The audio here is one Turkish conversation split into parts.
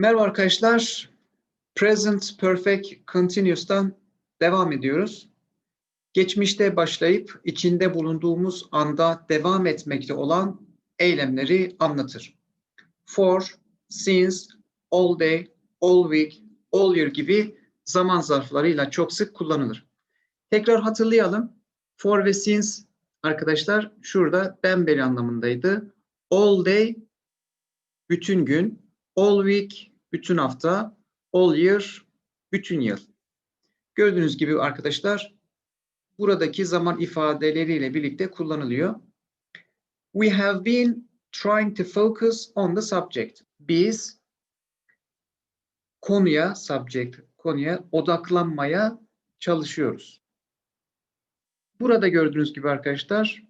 Merhaba arkadaşlar. Present Perfect Continuous'tan devam ediyoruz. Geçmişte başlayıp içinde bulunduğumuz anda devam etmekte olan eylemleri anlatır. For, since, all day, all week, all year gibi zaman zarflarıyla çok sık kullanılır. Tekrar hatırlayalım. For ve since arkadaşlar şurada den beri anlamındaydı. All day bütün gün, all week bütün hafta, all year bütün yıl. Gördüğünüz gibi arkadaşlar buradaki zaman ifadeleriyle birlikte kullanılıyor. We have been trying to focus on the subject. Biz konuya, subject, konuya odaklanmaya çalışıyoruz. Burada gördüğünüz gibi arkadaşlar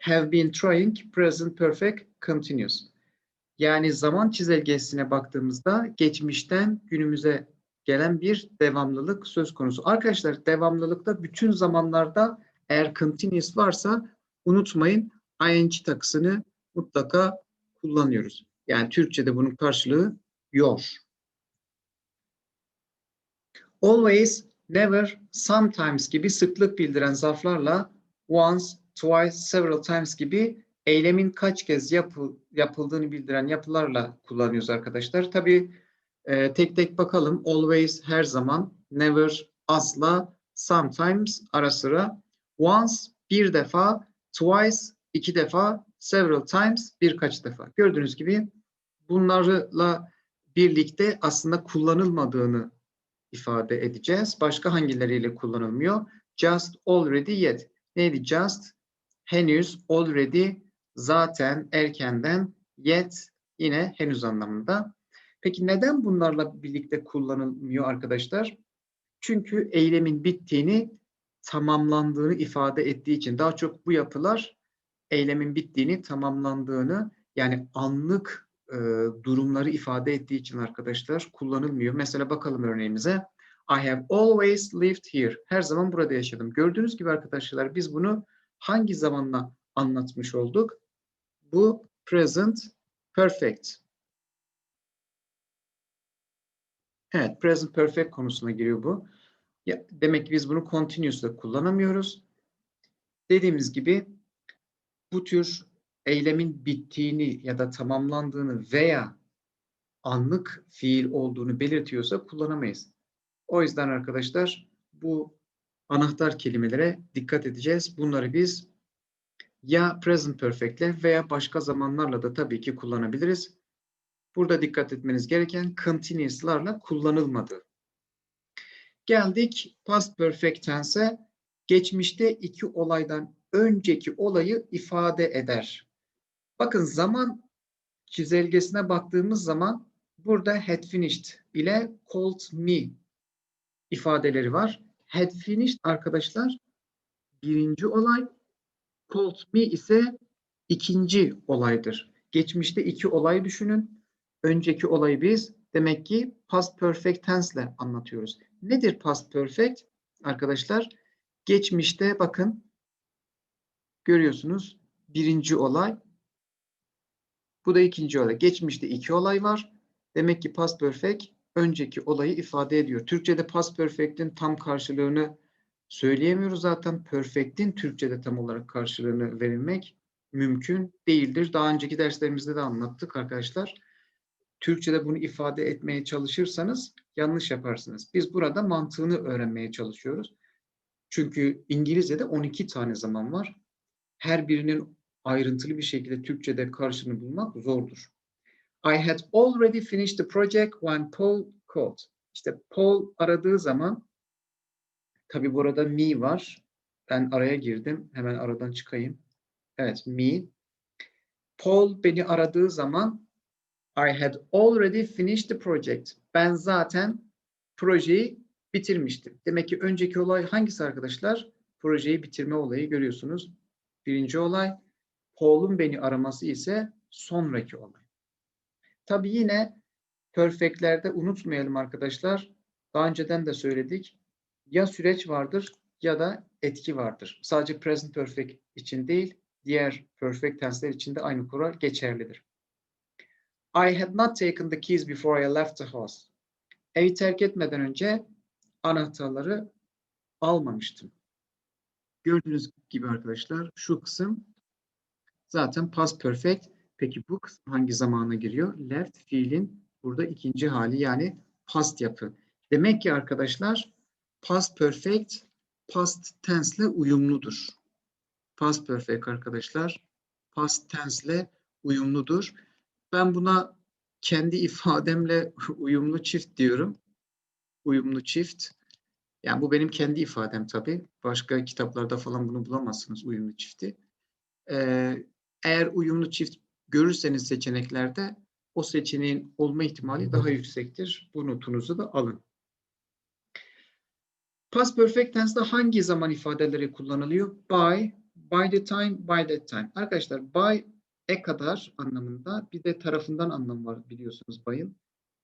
have been trying present perfect continuous. Yani zaman çizelgesine baktığımızda geçmişten günümüze gelen bir devamlılık söz konusu. Arkadaşlar devamlılıkta bütün zamanlarda eğer continuous varsa unutmayın ing takısını mutlaka kullanıyoruz. Yani Türkçe'de bunun karşılığı yor. Always, never, sometimes gibi sıklık bildiren zarflarla once, twice, several times gibi eylemin kaç kez yapı, yapıldığını bildiren yapılarla kullanıyoruz arkadaşlar. Tabii e, tek tek bakalım. Always her zaman, never asla, sometimes ara sıra, once bir defa, twice iki defa, several times birkaç defa. Gördüğünüz gibi bunlarla birlikte aslında kullanılmadığını ifade edeceğiz. Başka hangileriyle kullanılmıyor? Just, already, yet. Neydi just? Henüz, already, zaten, erkenden, yet yine henüz anlamında. Peki neden bunlarla birlikte kullanılmıyor arkadaşlar? Çünkü eylemin bittiğini, tamamlandığını ifade ettiği için daha çok bu yapılar eylemin bittiğini, tamamlandığını yani anlık e, durumları ifade ettiği için arkadaşlar kullanılmıyor. Mesela bakalım örneğimize. I have always lived here. Her zaman burada yaşadım. Gördüğünüz gibi arkadaşlar biz bunu hangi zamanla anlatmış olduk? Bu present perfect. Evet, present perfect konusuna giriyor bu. Ya, demek ki biz bunu continuous'la kullanamıyoruz. Dediğimiz gibi bu tür eylemin bittiğini ya da tamamlandığını veya anlık fiil olduğunu belirtiyorsa kullanamayız. O yüzden arkadaşlar bu anahtar kelimelere dikkat edeceğiz. Bunları biz ya present perfect'le veya başka zamanlarla da tabii ki kullanabiliriz. Burada dikkat etmeniz gereken continuous'larla kullanılmadı. Geldik past perfect tense'e. Geçmişte iki olaydan önceki olayı ifade eder. Bakın zaman çizelgesine baktığımız zaman burada had finished ile called me ifadeleri var. Had finished arkadaşlar birinci olay, called me ise ikinci olaydır. Geçmişte iki olay düşünün. Önceki olayı biz demek ki past perfect tense ile anlatıyoruz. Nedir past perfect? Arkadaşlar geçmişte bakın görüyorsunuz birinci olay bu da ikinci olay. Geçmişte iki olay var. Demek ki past perfect önceki olayı ifade ediyor. Türkçe'de past perfect'in tam karşılığını söyleyemiyoruz zaten. Perfect'in Türkçe'de tam olarak karşılığını verilmek mümkün değildir. Daha önceki derslerimizde de anlattık arkadaşlar. Türkçe'de bunu ifade etmeye çalışırsanız yanlış yaparsınız. Biz burada mantığını öğrenmeye çalışıyoruz. Çünkü İngilizce'de 12 tane zaman var. Her birinin ayrıntılı bir şekilde Türkçe'de karşılığını bulmak zordur. I had already finished the project when Paul called. İşte Paul aradığı zaman tabi burada me var. Ben araya girdim. Hemen aradan çıkayım. Evet me. Paul beni aradığı zaman I had already finished the project. Ben zaten projeyi bitirmiştim. Demek ki önceki olay hangisi arkadaşlar? Projeyi bitirme olayı görüyorsunuz. Birinci olay. Paul'un beni araması ise sonraki olay. Tabi yine perfectlerde unutmayalım arkadaşlar. Daha önceden de söyledik. Ya süreç vardır ya da etki vardır. Sadece present perfect için değil, diğer perfect tense'ler için de aynı kural geçerlidir. I had not taken the keys before I left the house. Evi terk etmeden önce anahtarları almamıştım. Gördüğünüz gibi arkadaşlar şu kısım zaten past perfect. Peki bu kısım hangi zamana giriyor? Left fiilin burada ikinci hali yani past yapı. Demek ki arkadaşlar past perfect past tense ile uyumludur. Past perfect arkadaşlar past tense ile uyumludur. Ben buna kendi ifademle uyumlu çift diyorum. Uyumlu çift. Yani bu benim kendi ifadem tabii. Başka kitaplarda falan bunu bulamazsınız uyumlu çifti. Ee, eğer uyumlu çift görürseniz seçeneklerde o seçeneğin olma ihtimali daha yüksektir. Bu notunuzu da alın. Past perfect tense'de hangi zaman ifadeleri kullanılıyor? By, by the time, by that time. Arkadaşlar by e kadar anlamında bir de tarafından anlamı var biliyorsunuz by'ın.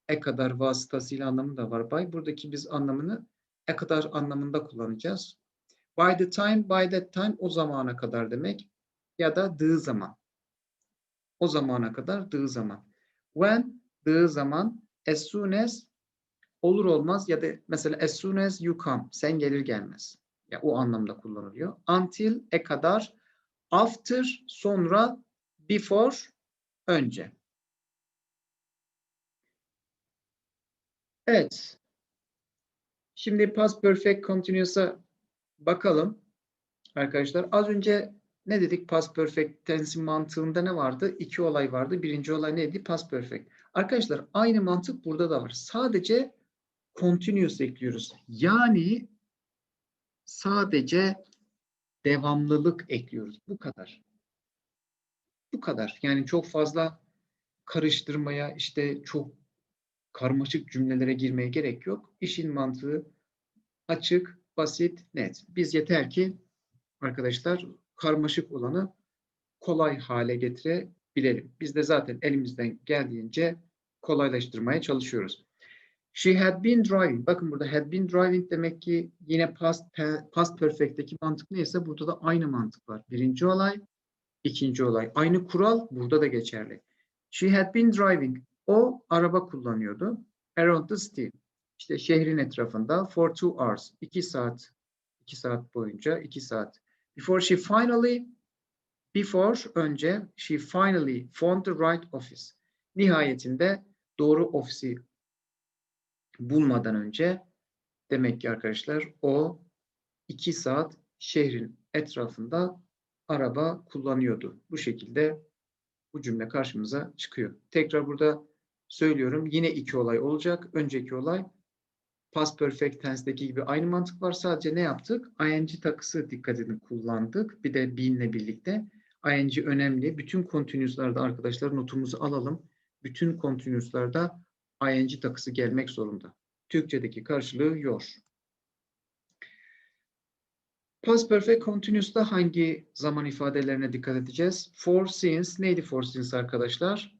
E kadar vasıtasıyla anlamı da var by. Buradaki biz anlamını e kadar anlamında kullanacağız. By the time, by that time o zamana kadar demek ya da dığı zaman. O zamana kadar dığı zaman. When dığı zaman as soon as olur olmaz ya da mesela as soon as you come sen gelir gelmez. Ya o anlamda kullanılıyor. Until e kadar after sonra before önce. Evet. Şimdi past perfect continuous'a bakalım. Arkadaşlar az önce ne dedik? Past perfect tense'in mantığında ne vardı? İki olay vardı. Birinci olay neydi? Past perfect. Arkadaşlar aynı mantık burada da var. Sadece continuous ekliyoruz. Yani sadece devamlılık ekliyoruz. Bu kadar. Bu kadar. Yani çok fazla karıştırmaya, işte çok karmaşık cümlelere girmeye gerek yok. İşin mantığı açık, basit, net. Biz yeter ki arkadaşlar karmaşık olanı kolay hale getirebilelim. Biz de zaten elimizden geldiğince kolaylaştırmaya çalışıyoruz. She had been driving. Bakın burada had been driving demek ki yine past, past perfect'teki mantık neyse burada da aynı mantık var. Birinci olay, ikinci olay. Aynı kural burada da geçerli. She had been driving. O araba kullanıyordu. Around the city. İşte şehrin etrafında for two hours. iki saat. iki saat boyunca iki saat. Before she finally before önce she finally found the right office. Nihayetinde doğru ofisi bulmadan önce demek ki arkadaşlar o iki saat şehrin etrafında araba kullanıyordu. Bu şekilde bu cümle karşımıza çıkıyor. Tekrar burada söylüyorum. Yine iki olay olacak. Önceki olay past perfect tense'deki gibi aynı mantık var. Sadece ne yaptık? ing takısı dikkat edin kullandık. Bir de been'le birlikte. ing önemli. Bütün continuous'larda arkadaşlar notumuzu alalım. Bütün continuous'larda ing takısı gelmek zorunda. Türkçedeki karşılığı yor. Past perfect continuous'ta hangi zaman ifadelerine dikkat edeceğiz? For since neydi for since arkadaşlar?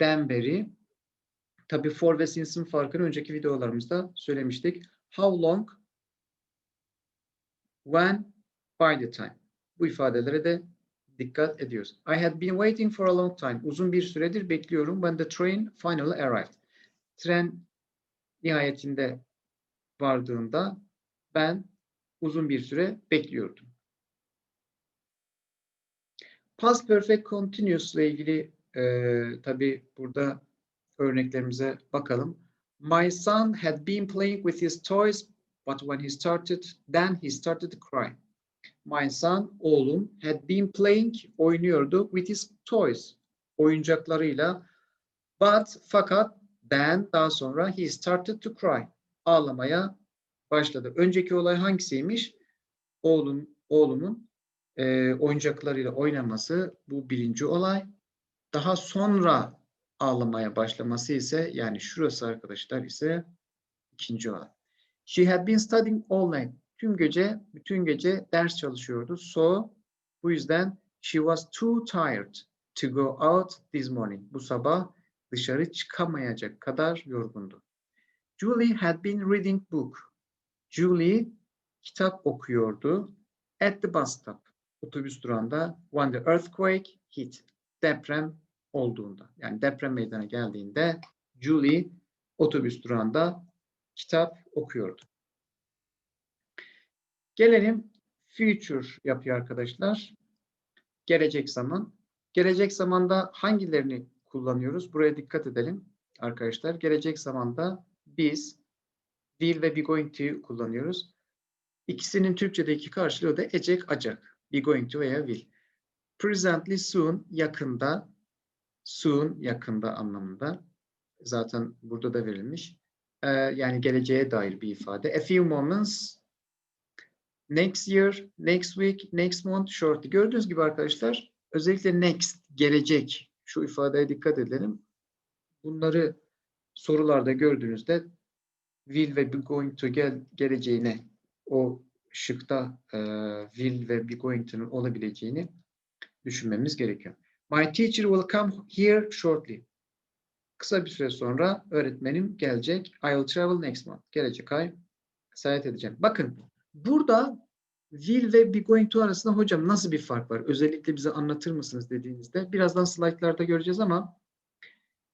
Den beri. Tabi for ve since'in farkını önceki videolarımızda söylemiştik. How long? When? By the time. Bu ifadelere de dikkat ediyoruz. I had been waiting for a long time. Uzun bir süredir bekliyorum. When the train finally arrived. Tren nihayetinde vardığında ben uzun bir süre bekliyordum. Past Perfect Continuous ile ilgili e, tabi burada örneklerimize bakalım. My son had been playing with his toys but when he started then he started to cry. My son, oğlum, had been playing, oynuyordu with his toys, oyuncaklarıyla. But, fakat, then, daha sonra he started to cry. Ağlamaya başladı. Önceki olay hangisiymiş? Oğlum, oğlumun e, oyuncaklarıyla oynaması bu birinci olay. Daha sonra ağlamaya başlaması ise yani şurası arkadaşlar ise ikinci olay. She had been studying all night. Tüm gece, bütün gece ders çalışıyordu. So, bu yüzden she was too tired to go out this morning. Bu sabah dışarı çıkamayacak kadar yorgundu. Julie had been reading book. Julie kitap okuyordu. At the bus stop. Otobüs durağında when the earthquake hit. Deprem olduğunda yani deprem meydana geldiğinde Julie otobüs durağında kitap okuyordu. Gelelim future yapıyor arkadaşlar. Gelecek zaman. Gelecek zamanda hangilerini kullanıyoruz? Buraya dikkat edelim arkadaşlar. Gelecek zamanda biz will ve be going to kullanıyoruz. İkisinin Türkçedeki karşılığı da ecek acak. Be going to veya will. Presently soon yakında soon yakında anlamında. Zaten burada da verilmiş. Ee, yani geleceğe dair bir ifade. A few moments next year, next week, next month, shortly. Gördüğünüz gibi arkadaşlar özellikle next, gelecek şu ifadeye dikkat edelim. Bunları sorularda gördüğünüzde will ve be going to gel, geleceğine o şıkta e, will ve be going to'nun olabileceğini düşünmemiz gerekiyor. My teacher will come here shortly. Kısa bir süre sonra öğretmenim gelecek. I will travel next month. Gelecek ay seyahat edeceğim. Bakın burada will ve be going to arasında hocam nasıl bir fark var? Özellikle bize anlatır mısınız dediğinizde. Birazdan slaytlarda göreceğiz ama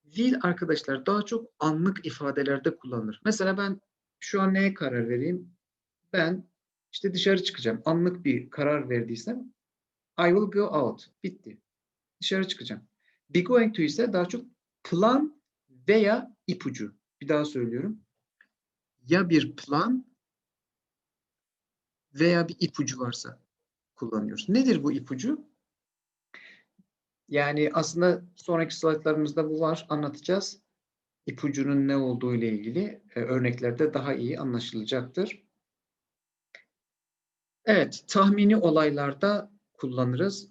will arkadaşlar daha çok anlık ifadelerde kullanılır. Mesela ben şu an neye karar vereyim? Ben işte dışarı çıkacağım. Anlık bir karar verdiysem I will go out. Bitti. Dışarı çıkacağım. Be going to ise daha çok plan veya ipucu. Bir daha söylüyorum. Ya bir plan veya bir ipucu varsa kullanıyoruz. Nedir bu ipucu? Yani aslında sonraki slaytlarımızda bu var. Anlatacağız. İpucunun ne olduğu ile ilgili e, örneklerde daha iyi anlaşılacaktır. Evet, tahmini olaylarda kullanırız.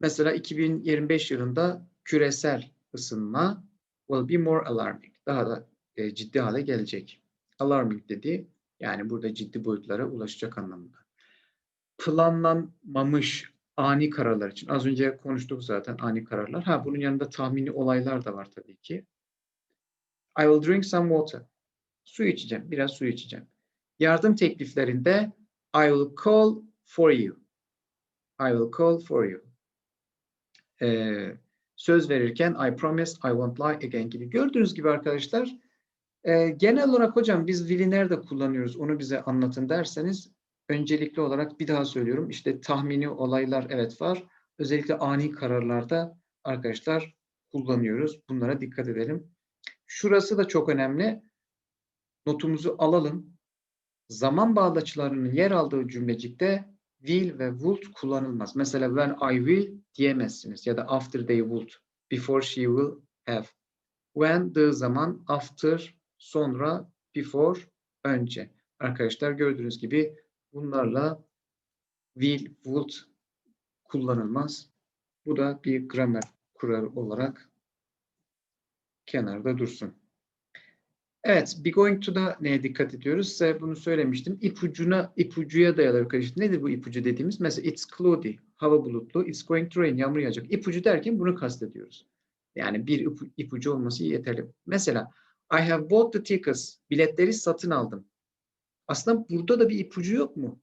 Mesela 2025 yılında küresel ısınma will be more alarming. Daha da e, ciddi hale gelecek. Alarming dedi. Yani burada ciddi boyutlara ulaşacak anlamında. Planlanmamış ani kararlar için. Az önce konuştuk zaten ani kararlar. Ha bunun yanında tahmini olaylar da var tabii ki. I will drink some water. Su içeceğim. Biraz su içeceğim. Yardım tekliflerinde I will call for you. I will call for you. Ee, söz verirken I promise I won't lie again gibi. Gördüğünüz gibi arkadaşlar e, genel olarak hocam biz will'i nerede kullanıyoruz onu bize anlatın derseniz öncelikli olarak bir daha söylüyorum. İşte tahmini olaylar evet var. Özellikle ani kararlarda arkadaşlar kullanıyoruz. Bunlara dikkat edelim. Şurası da çok önemli. Notumuzu alalım. Zaman bağlaçlarının yer aldığı cümlecikte will ve would kullanılmaz. Mesela when I will diyemezsiniz ya da after they would, before she will have. When dığı zaman, after sonra, before önce. Arkadaşlar gördüğünüz gibi bunlarla will, would kullanılmaz. Bu da bir gramer kuralı olarak kenarda dursun. Evet, be going to da neye dikkat ediyoruz? Size bunu söylemiştim. İpucuna, ipucuya dayalı arkadaşlar. Nedir bu ipucu dediğimiz? Mesela it's cloudy, hava bulutlu. It's going to rain, yağmur yağacak. İpucu derken bunu kastediyoruz. Yani bir ipu, ipucu olması yeterli. Mesela I have bought the tickets. Biletleri satın aldım. Aslında burada da bir ipucu yok mu?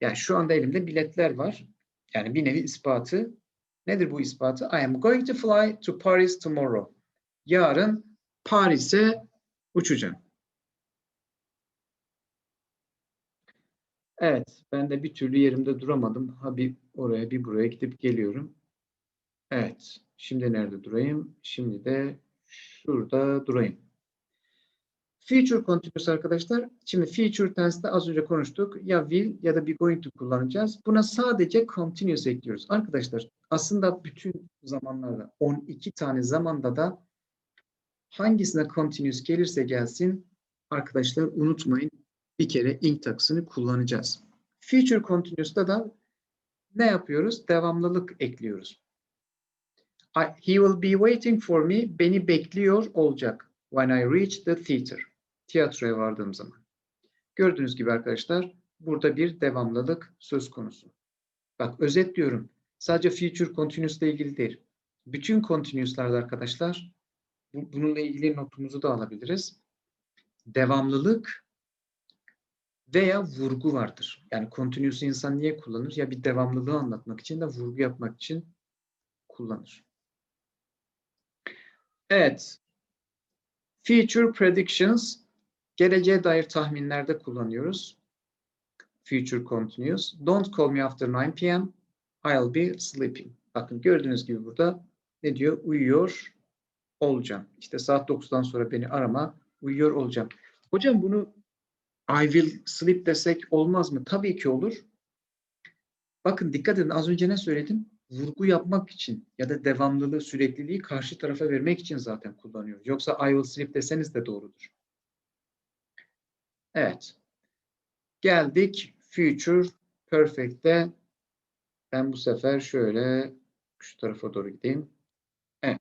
Yani şu anda elimde biletler var. Yani bir nevi ispatı. Nedir bu ispatı? I am going to fly to Paris tomorrow. Yarın Paris'e uçacağım. Evet, ben de bir türlü yerimde duramadım. Ha bir oraya bir buraya gidip geliyorum. Evet, şimdi nerede durayım? Şimdi de şurada durayım. Future continuous arkadaşlar. Şimdi future tense'de az önce konuştuk. Ya will ya da be going to kullanacağız. Buna sadece continuous ekliyoruz. Arkadaşlar aslında bütün zamanlarda 12 tane zamanda da hangisine continuous gelirse gelsin arkadaşlar unutmayın bir kere ing taksını kullanacağız. Future continuous'ta da ne yapıyoruz? Devamlılık ekliyoruz. He will be waiting for me. Beni bekliyor olacak. When I reach the theater. Tiyatroya vardığım zaman. Gördüğünüz gibi arkadaşlar burada bir devamlılık söz konusu. Bak özetliyorum. Sadece future continuous ile ilgili değil. Bütün continuous'larda arkadaşlar bununla ilgili notumuzu da alabiliriz. Devamlılık veya vurgu vardır. Yani continuous insan niye kullanır? Ya bir devamlılığı anlatmak için de vurgu yapmak için kullanır. Evet. Future predictions geleceğe dair tahminlerde kullanıyoruz. Future continuous. Don't call me after 9 p.m. I'll be sleeping. Bakın gördüğünüz gibi burada ne diyor? Uyuyor olacağım. İşte saat 9'dan sonra beni arama. Uyuyor olacağım. Hocam bunu I will sleep desek olmaz mı? Tabii ki olur. Bakın dikkat edin az önce ne söyledim? Vurgu yapmak için ya da devamlılığı, sürekliliği karşı tarafa vermek için zaten kullanıyoruz. Yoksa I will sleep deseniz de doğrudur. Evet. Geldik future perfect'te. Ben bu sefer şöyle şu tarafa doğru gideyim. Evet.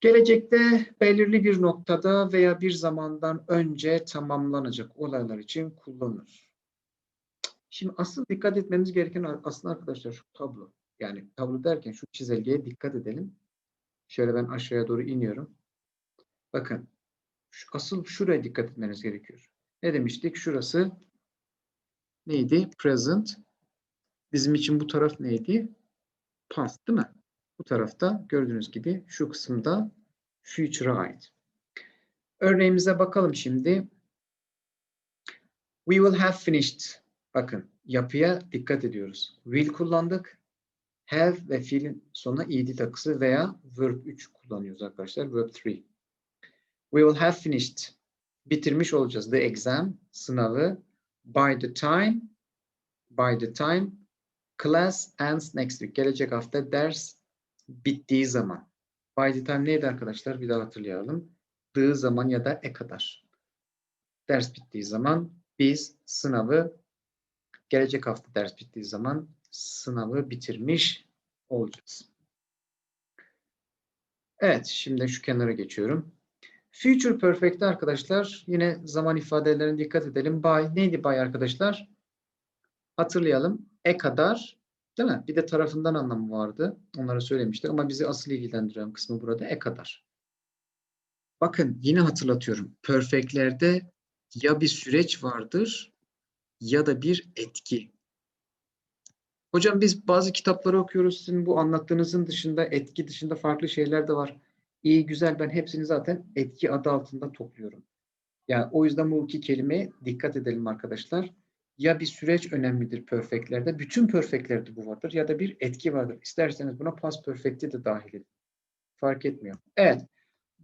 Gelecekte belirli bir noktada veya bir zamandan önce tamamlanacak olaylar için kullanılır. Şimdi asıl dikkat etmemiz gereken aslında arkadaşlar şu tablo. Yani tablo derken şu çizelgeye dikkat edelim. Şöyle ben aşağıya doğru iniyorum. Bakın. Şu, asıl şuraya dikkat etmeniz gerekiyor. Ne demiştik? Şurası neydi? Present. Bizim için bu taraf neydi? Past değil mi? Bu tarafta gördüğünüz gibi şu kısımda future'a ait. Örneğimize bakalım şimdi. We will have finished. Bakın yapıya dikkat ediyoruz. Will kullandık. Have ve fiilin sonuna ed takısı veya verb 3 kullanıyoruz arkadaşlar. Verb 3. We will have finished. Bitirmiş olacağız. The exam, sınavı. By the time, by the time class ends next week. Gelecek hafta ders bittiği zaman. By the time neydi arkadaşlar? Bir daha hatırlayalım. Dığı zaman ya da e kadar. Ders bittiği zaman biz sınavı gelecek hafta ders bittiği zaman sınavı bitirmiş olacağız. Evet, şimdi şu kenara geçiyorum. Future Perfect'te arkadaşlar yine zaman ifadelerine dikkat edelim. By neydi by arkadaşlar? Hatırlayalım. E kadar değil mi? Bir de tarafından anlamı vardı. Onları söylemiştik ama bizi asıl ilgilendiren kısmı burada e kadar. Bakın yine hatırlatıyorum. Perfect'lerde ya bir süreç vardır ya da bir etki. Hocam biz bazı kitapları okuyoruz. Sizin bu anlattığınızın dışında, etki dışında farklı şeyler de var. İyi, güzel. Ben hepsini zaten etki adı altında topluyorum. Yani o yüzden bu iki kelimeye dikkat edelim arkadaşlar. Ya bir süreç önemlidir perfectlerde. Bütün perfectlerde bu vardır. Ya da bir etki vardır. İsterseniz buna past perfect'i de dahil edin. Fark etmiyor. Evet.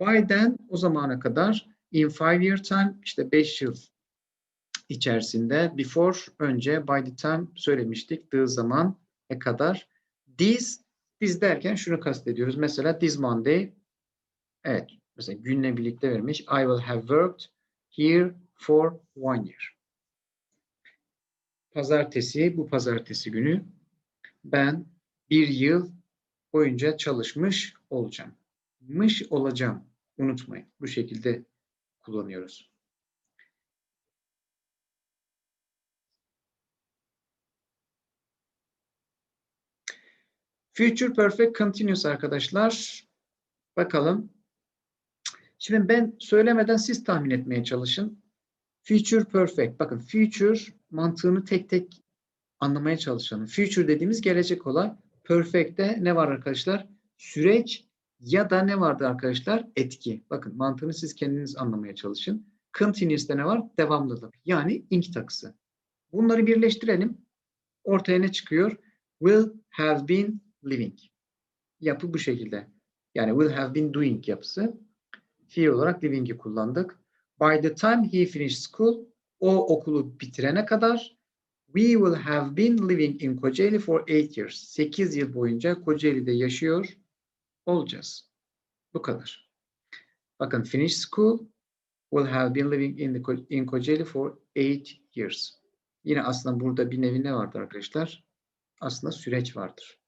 By then o zamana kadar in five year time işte beş yıl içerisinde before önce by the time söylemiştik. The zaman e kadar. This this derken şunu kastediyoruz. Mesela this Monday evet mesela günle birlikte vermiş. I will have worked here for one year. Pazartesi bu pazartesi günü ben bir yıl boyunca çalışmış olacağım. Mış olacağım. Unutmayın. Bu şekilde kullanıyoruz. Future Perfect Continuous arkadaşlar. Bakalım. Şimdi ben söylemeden siz tahmin etmeye çalışın. Future Perfect. Bakın future mantığını tek tek anlamaya çalışalım. Future dediğimiz gelecek olay. Perfect'te ne var arkadaşlar? Süreç ya da ne vardı arkadaşlar? Etki. Bakın mantığını siz kendiniz anlamaya çalışın. Continuous'te ne var? Devamlılık. Yani ink takısı. Bunları birleştirelim. Ortaya ne çıkıyor? Will have been living. Yapı bu şekilde. Yani will have been doing yapısı. Fiil olarak living'i kullandık. By the time he finished school, o okulu bitirene kadar we will have been living in Kocaeli for 8 years. 8 yıl boyunca Kocaeli'de yaşıyor olacağız. Bu kadar. Bakın finish school will have been living in, the, in Kocaeli for 8 years. Yine aslında burada bir nevi ne vardır arkadaşlar? Aslında süreç vardır.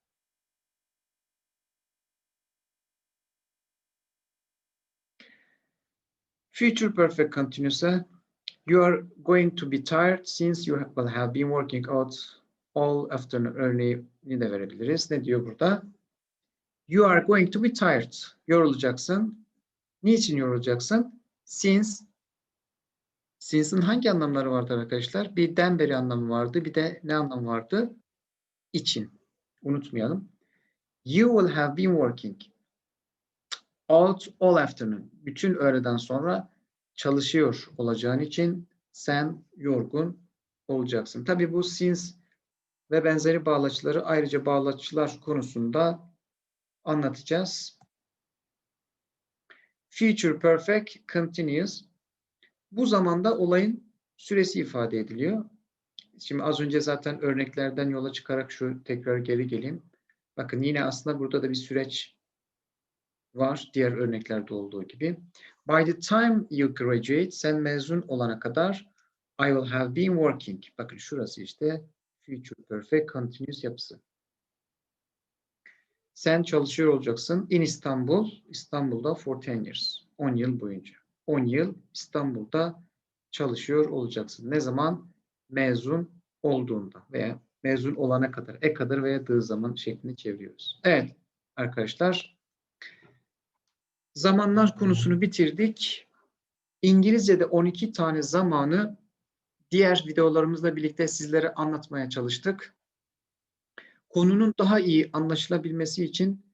Future perfect continuous'a you are going to be tired since you will have been working out all afternoon örneğini de verebiliriz. Ne diyor burada? You are going to be tired. Yorulacaksın. Niçin yorulacaksın? Since Since'in hangi anlamları vardı arkadaşlar? Bir den beri anlamı vardı. Bir de ne anlamı vardı? İçin. Unutmayalım. You will have been working. Out all afternoon. Bütün öğleden sonra çalışıyor olacağın için sen yorgun olacaksın. Tabii bu since ve benzeri bağlaçları ayrıca bağlaçlar konusunda anlatacağız. Future Perfect Continuous. Bu zamanda olayın süresi ifade ediliyor. Şimdi az önce zaten örneklerden yola çıkarak şu tekrar geri geleyim. Bakın yine aslında burada da bir süreç var diğer örneklerde olduğu gibi. By the time you graduate, sen mezun olana kadar I will have been working. Bakın şurası işte future perfect continuous yapısı. Sen çalışıyor olacaksın in İstanbul, İstanbul'da for 10 years. 10 yıl boyunca. 10 yıl İstanbul'da çalışıyor olacaksın. Ne zaman? Mezun olduğunda veya mezun olana kadar. E kadar veya dığı zaman şeklinde çeviriyoruz. Evet arkadaşlar. Zamanlar konusunu bitirdik. İngilizce'de 12 tane zamanı diğer videolarımızla birlikte sizlere anlatmaya çalıştık. Konunun daha iyi anlaşılabilmesi için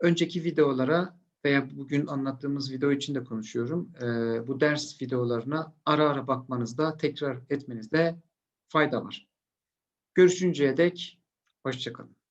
önceki videolara veya bugün anlattığımız video için de konuşuyorum. Ee, bu ders videolarına ara ara bakmanızda, tekrar etmenizde fayda var. Görüşünceye dek hoşçakalın.